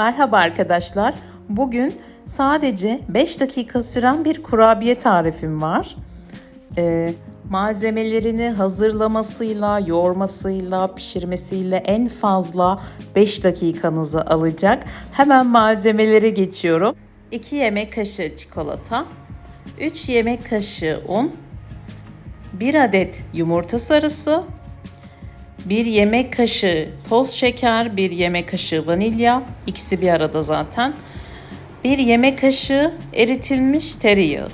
Merhaba arkadaşlar. Bugün sadece 5 dakika süren bir kurabiye tarifim var. Ee, malzemelerini hazırlamasıyla, yoğurmasıyla, pişirmesiyle en fazla 5 dakikanızı alacak. Hemen malzemelere geçiyorum. 2 yemek kaşığı çikolata, 3 yemek kaşığı un, 1 adet yumurta sarısı, 1 yemek kaşığı toz şeker, 1 yemek kaşığı vanilya, ikisi bir arada zaten. 1 yemek kaşığı eritilmiş tereyağı.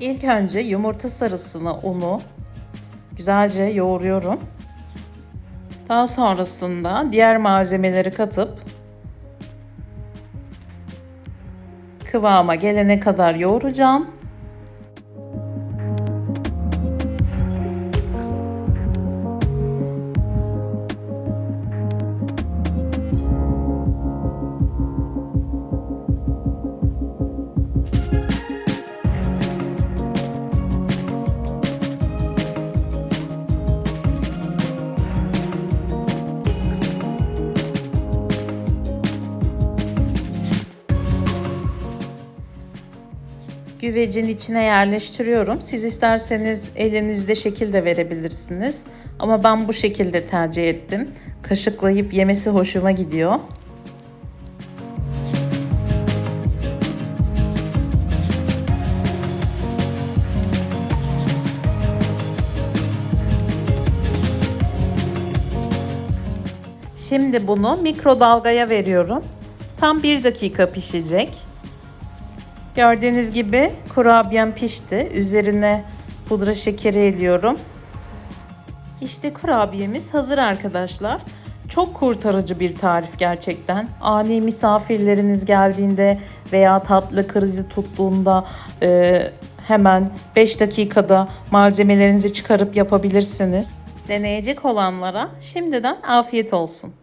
İlk önce yumurta sarısını, unu güzelce yoğuruyorum. Daha sonrasında diğer malzemeleri katıp kıvama gelene kadar yoğuracağım. Güvecin içine yerleştiriyorum. Siz isterseniz elinizde şekil de verebilirsiniz. Ama ben bu şekilde tercih ettim. Kaşıklayıp yemesi hoşuma gidiyor. Şimdi bunu mikrodalgaya veriyorum. Tam bir dakika pişecek. Gördüğünüz gibi kurabiyem pişti. Üzerine pudra şekeri eliyorum. İşte kurabiyemiz hazır arkadaşlar. Çok kurtarıcı bir tarif gerçekten. Ani misafirleriniz geldiğinde veya tatlı krizi tuttuğunda e, hemen 5 dakikada malzemelerinizi çıkarıp yapabilirsiniz. Deneyecek olanlara şimdiden afiyet olsun.